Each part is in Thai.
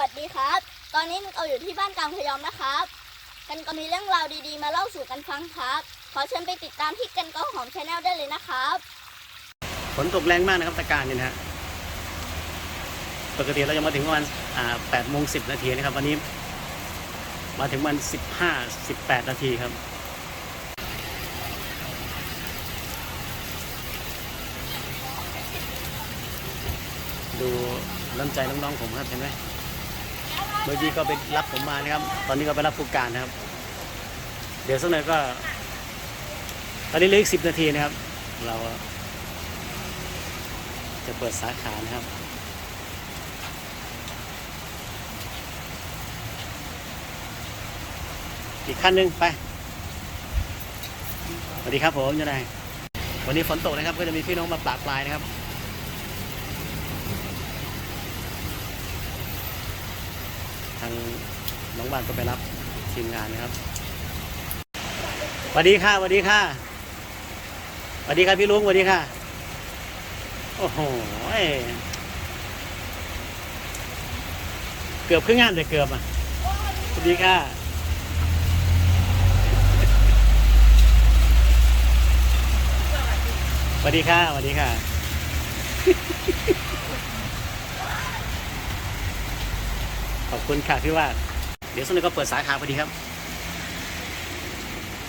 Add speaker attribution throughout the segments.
Speaker 1: วัสดีครับ ตอนนี้เราอยู่ที่บ้านกลางพยอมนะครับ กันก็มีเรื่องราวดีๆ มาเล่าสู่กันฟังครับ ขอเชิญไปติดตามที่กันก็หอมชาแนลได้เลยนะครับ
Speaker 2: ฝนตกแรงมากนะครับตะการเนี่ยนะฮะปกติเราจะมาถึงประมาณอ่าแปดโมงสิบนาทีนะครับ วันนี้มาถึงวันสิบห้าสิบแปดนาทีครับดูน้ำใจน้องๆผมครับเห็นไหม เมื่อกี้ก็ไปรับผมมานะครับ ตอนนี้ก็ไปรับผู้การนะครับ เดี๋ยวสักหน่อยก็ ตอนนี้เหลืออีกสิบนาทีนะครับ เราจะเปิดสาขานะครับอีกขั้นหนึ่งไป สวัสดีครับผมยังไงวันนี้ฝนตกนะครับ ก็จะมีพี่น้องมาปลาปลายนะครับางน้องบ้านก็ไปรับทีมงานนะครับสวัสดีค่ะสวัสดีค่ะสวัสดีค่ะพี่ลุงสวัสดีค่ะ โอ้โหเกือบครึ่งงานแต่เกือบอะสวัสดีค่ะสวัสดีค่ะสวัสดีค่ะ ข อบคุณค่ะพี่วาดเดี๋ยวสักหน่อยก็เปิดสาขาพอดีครับ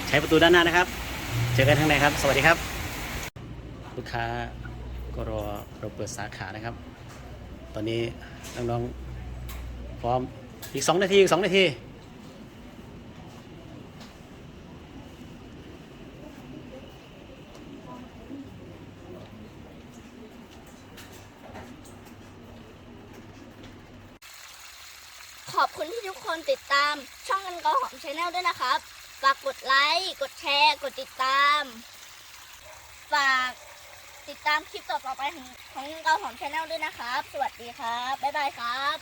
Speaker 2: ใช้ประตูด้านหน้านะครับ เจอกันข้างในครับ สวัสดีครับ ลูกค้าก็รอเราเปิดสาขานะครับ ตอนนี้น้องๆพร้อมอีกสองนาทีอีกสองนาที
Speaker 1: ขอบคุณที่ทุกคนติดตาม ช่องกันกอหอมชาแนลด้วยนะครับ ฝากกดไลค์กดแชร์ กดติดตาม ฝากติดตามคลิปต่อๆไปของของกันก็หอมชาแนลด้วยนะครับ สวัสดีครับ บ๊ายบายครับ